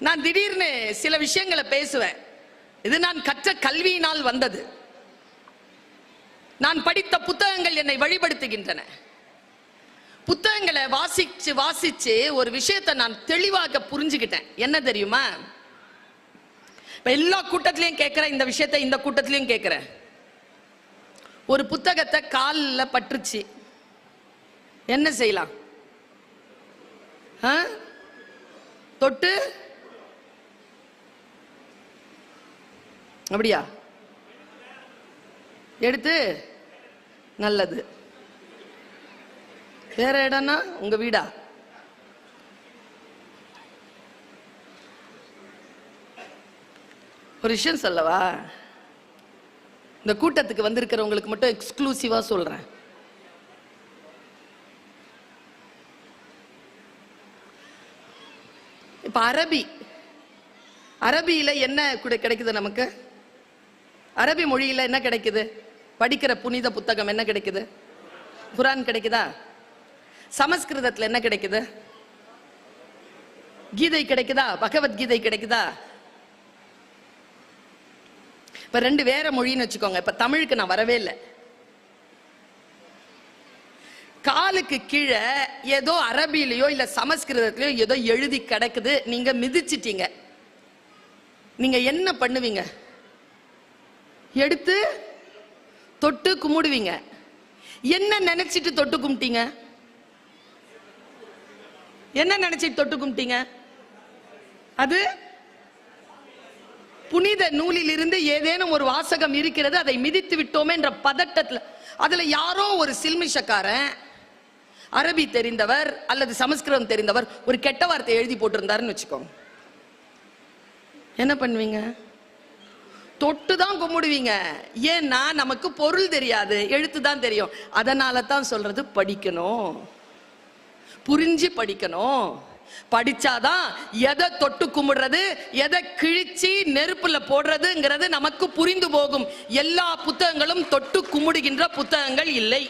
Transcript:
நான் திடீர்னு சில விஷயங்களை பேசுவேன். இது நான் கற்ற கல்வியினால் வந்தது. நான் படித்த புத்தகங்கள் என்னை வழிபடுத்துகின்றன. புத்தகங்களை வாசிச்சு வாசிச்சு ஒரு விஷயத்தை நான் தெளிவாக புரிஞ்சுக்கிட்டேன் என்ன தெரியுமா? இப்ப எல்லா கூட்டத்திலையும் கேட்கிறேன் இந்த விஷயத்தை இந்த கூட்டத்திலையும் கேட்கிறேன் ஒரு புத்தகத்தை காலில் பற்றுச்சு என்ன செய்யலாம்? ஆ? தொட்டு அப்படியா? எடுத்து. நல்லது. வேற இடம்னா உங்க வீடா? ஒரு விஷயம் சொல்லவா? இந்த கூட்டத்துக்கு வந்திருக்கிறவங்களுக்கு மட்டும் எக்ஸ்க்ளூசிவா சொல்றேன். இப்ப அரபி. அரபியில என்ன கூட கிடைக்குது நமக்கு? அரபி மொழியில் என்ன கிடைக்குது? படிக்கிற புனித புத்தகம் என்ன கிடைக்குது? குரான் கிடைக்குதா? சமஸ்கிருதத்தில் என்ன கிடைக்குது? கீதை கிடைக்குதா? பகவத்கீதை கிடைக்குதா? இப்ப ரெண்டு வேற மொழின்னு வச்சுக்கோங்க. இப்ப தமிழுக்கு நான் வரவே இல்லை. காலுக்கு கீழே ஏதோ அரபிலையோ இல்ல சமஸ்கிருதத்திலயோ ஏதோ எழுதி கிடக்குது. நீங்க மிதிச்சிட்டீங்க. நீங்க என்ன பண்ணுவீங்க? எடுத்து தொட்டு கும்பிடுவீங்க. என்ன நினைச்சிட்டு தொட்டு கும்பிட்டீங்க? என்ன நினைச்சிட்டு தொட்டு கும்பிட்டீங்க? அது புனித நூலில் இருந்து ஏதேனும் ஒரு வாசகம் இருக்கிறது அதை மிதித்து விட்டோமே என்ற பதட்டத்தில். அதுல யாரோ ஒரு சில்மிஷக்காரன் அரபி தெரிந்தவர் அல்லது சமஸ்கிருதம் தெரிந்தவர் ஒரு கெட்ட வார்த்தை எழுதி போட்டிருந்தாருன்னு வச்சுக்கோங்க. என்ன பண்ணுவீங்க? தொட்டு தான் கும்பிடுவீங்க. ஏன்னா நமக்கு பொருள் தெரியாது எழுத்து தான் தெரியும். அதனால தான் சொல்றது படிக்கணும். புரிஞ்சு படிக்கணும். படிச்சாதான் எதை தொட்டு கும்பிடுறது எதை கிழிச்சி நெருப்புல போடுறதுங்கிறது நமக்கு புரிந்து போகும். எல்லா புத்தகங்களும் தொட்டு கும்பிடுகின்ற புத்தகங்கள் இல்லை.